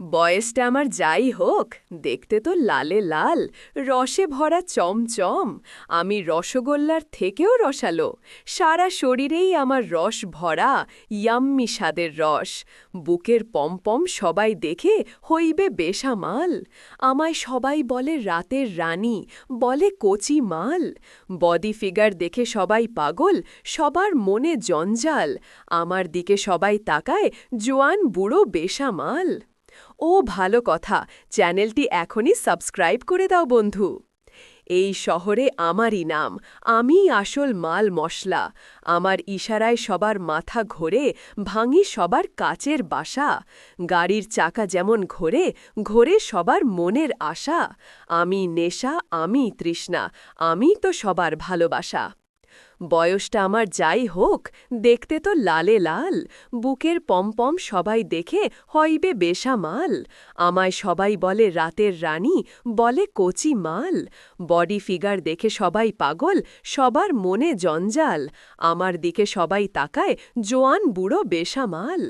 বয়সটা আমার যাই হোক, দেখতে তো লালে লাল, রসে ভরা চমচম, আমি রসগোল্লার থেকেও রসালো, সারা শরীরেই আমার রস ভরা, ইয়াম্মি স্বাদের রস, বুকের পমপম সবাই দেখে হইবে বেসামাল, আমায় সবাই বলে রাতের রানী, বলে কচি মাল, বডি ফিগার দেখে সবাই পাগল, সবার মনে জঞ্জাল, আমার দিকে সবাই তাকায় জোয়ান বুড়ো বেসামাল। ও ভালো কথা, চ্যানেলটি এখনই সাবস্ক্রাইব করে দাও বন্ধু। এই শহরে আমারই নাম আমিই আসল মাল মশলা। আমার ইশারায় সবার মাথা ঘোরে, ভাঙি সবার কাচের বাসা। গাড়ির চাকা যেমন ঘোরে ঘোরে সবার মনের আশা। আমি নেশা, আমি তৃষ্ণা, আমি তো সবার ভালোবাসা। বয়সটা আমার যাই হোক, দেখতে তো লালে লাল, বুকের পমপম সবাই দেখে হইবে বেশামাল আমায় সবাই বলে রাতের রানী, বলে কচি মাল। বডি ফিগার দেখে সবাই পাগল, সবার মনে জঞ্জাল। আমার দিকে সবাই তাকায়, জোয়ান বুড়ো বেসামাল।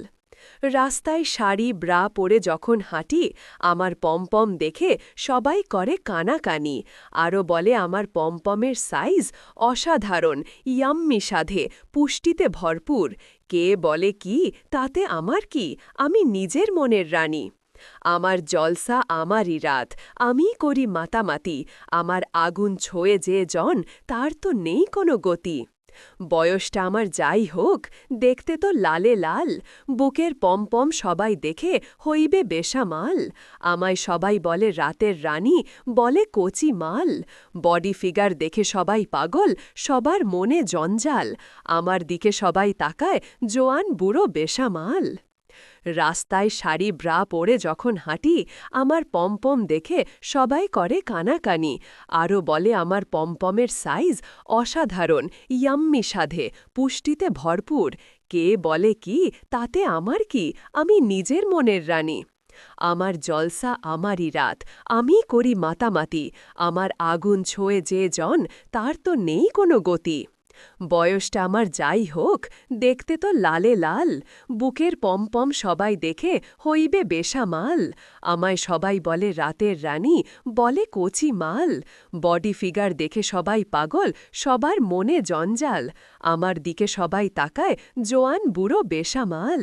রাস্তায় শাড়ি, ব্রা পরে যখন হাঁটি, আমার পমপম দেখে সবাই করে কানাকানি। আরও বলে, আমার পমপমের সাইজ অসাধারণ, ইয়াম্মি সাধে, পুষ্টিতে ভরপুর। কে বলে কি, তাতে আমার কি? আমি নিজের মনের রানী। আমার জলসা আমারই রাত, আমি করি মাতামাতি। আমার আগুন ছোঁয়ে যে জন, তার তো নেই কোনো গতি। বয়সটা আমার যাই হোক, দেখতে তো লালে লাল, বুকের পমপম সবাই দেখে হইবে বেসামাল। আমায় সবাই বলে রাতের রানী, বলে কচি মাল। বডি ফিগার দেখে সবাই পাগল, সবার মনে জঞ্জাল। আমার দিকে সবাই তাকায়, জোয়ান বুড়ো বেসামাল। রাস্তায় শাড়ি ব্রা পরে যখন হাঁটি, আমার পম্পম দেখে সবাই করে কানাকানি। আরও বলে, আমার পম্পমের সাইজ অসাধারণ, ইয়াম্মি সাধে, পুষ্টিতে ভরপুর। কে বলে কি, তাতে আমার কি? আমি নিজের মনের রানী। আমার জলসা আমারই রাত, আমি করি মাতামাতি। আমার আগুন ছোঁয়ে যে জন, তার তো নেই কোনো গতি। বয়সটা আমার যাই হোক, দেখতে তো লালে লাল, বুকের পমপম সবাই দেখে হইবে বেসামাল আমায় সবাই বলে রাতের রানী, বলে কচি মাল। বডি ফিগার দেখে সবাই পাগল, সবার মনে জঞ্জাল। আমার দিকে সবাই তাকায়, জোয়ান বুড়ো বেসামাল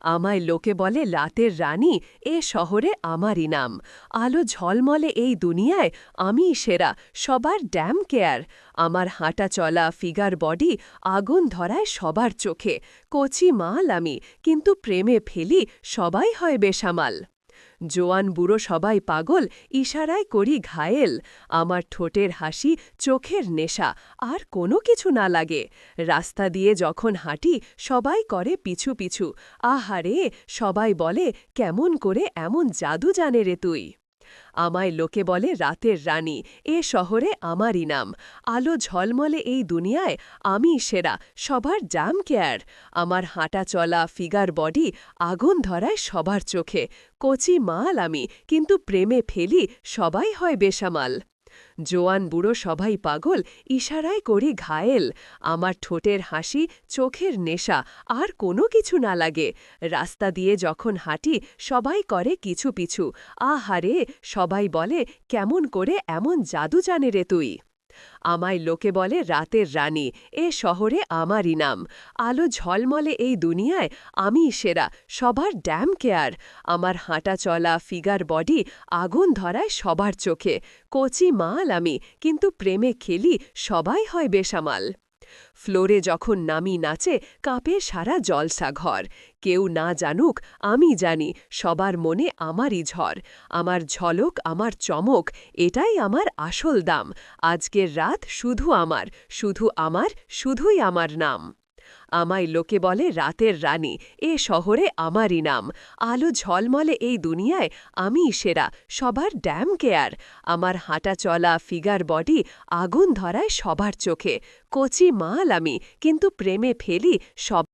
আমায় লোকে বলে, লাতের রানী, এ শহরে আমারই নাম। আলো ঝলমলে এই দুনিয়ায় আমি সেরা, সবার ড্যাম কেয়ার। আমার হাঁটা চলা, ফিগার বডি, আগুন ধরায় সবার চোখে। কচি মাল আমি, কিন্তু প্রেমে ফেলি, সবাই হয় বেসামাল। জোয়ান বুড়ো সবাই পাগল, ইশারায় করি ঘায়েল। আমার ঠোঁটের হাসি চোখের নেশা, আর কোনো কিছু না লাগে। রাস্তা দিয়ে যখন হাঁটি, সবাই করে পিছু পিছু। আহারে, সবাই বলে, কেমন করে এমন জাদু জানে রে তুই? আমায় লোকে বলে রাতের রানী। এ শহরে আমারই নাম। আলো ঝলমলে এই দুনিয়ায় আমি সেরা, সবার জাম কেয়ার। আমার হাঁটা চলা, ফিগার বডি, আগুন ধরায় সবার চোখে। কচি মাল আমি, কিন্তু প্রেমে ফেলি সবাই হয় বেসামাল। জোয়ান বুড়ো সবাই পাগল ইশারায় করি ঘায়েল। আমার ঠোঁটের হাসি চোখের নেশা, আর কোনো কিছু না লাগে। রাস্তা দিয়ে যখন হাঁটি সবাই করে কিছু পিছু। আহারে, সবাই বলে, কেমন করে এমন জাদু জানে রে তুই? আমায় লোকে বলে রাতের রানী, এ শহরে আমারই নাম। আলো ঝলমলে এই দুনিয়ায় আমি সেরা, সবার ড্যাম কেয়ার আমার হাঁটা চলা ফিগার বডি আগুন ধরায় সবার চোখে। কচি মাল আমি, কিন্তু প্রেমে খেলি সবাই হয় বেসামাল। ফ্লোরে যখন নামি নাচে, কাঁপে সারা জলসা ঘর কেউ না জানুক, আমি জানি, সবার মনে আমারই ঝড়। আমার ঝলক, আমার চমক, এটাই আমার আসল দাম। আজকের রাত শুধু আমার শুধু আমার, শুধুই আমার নাম। আমায় লোকে বলে রাতের রানী। এ শহরে আমারই নাম। আলো ঝলমলে এই দুনিয়ায় আমি সেরা। সবার ড্যাম কেয়ার। আমার হাঁটা চলা ফিগার বডি আগুন ধরায় সবার চোখে। কচি মাল আমি, কিন্তু প্রেমে ফেলি সব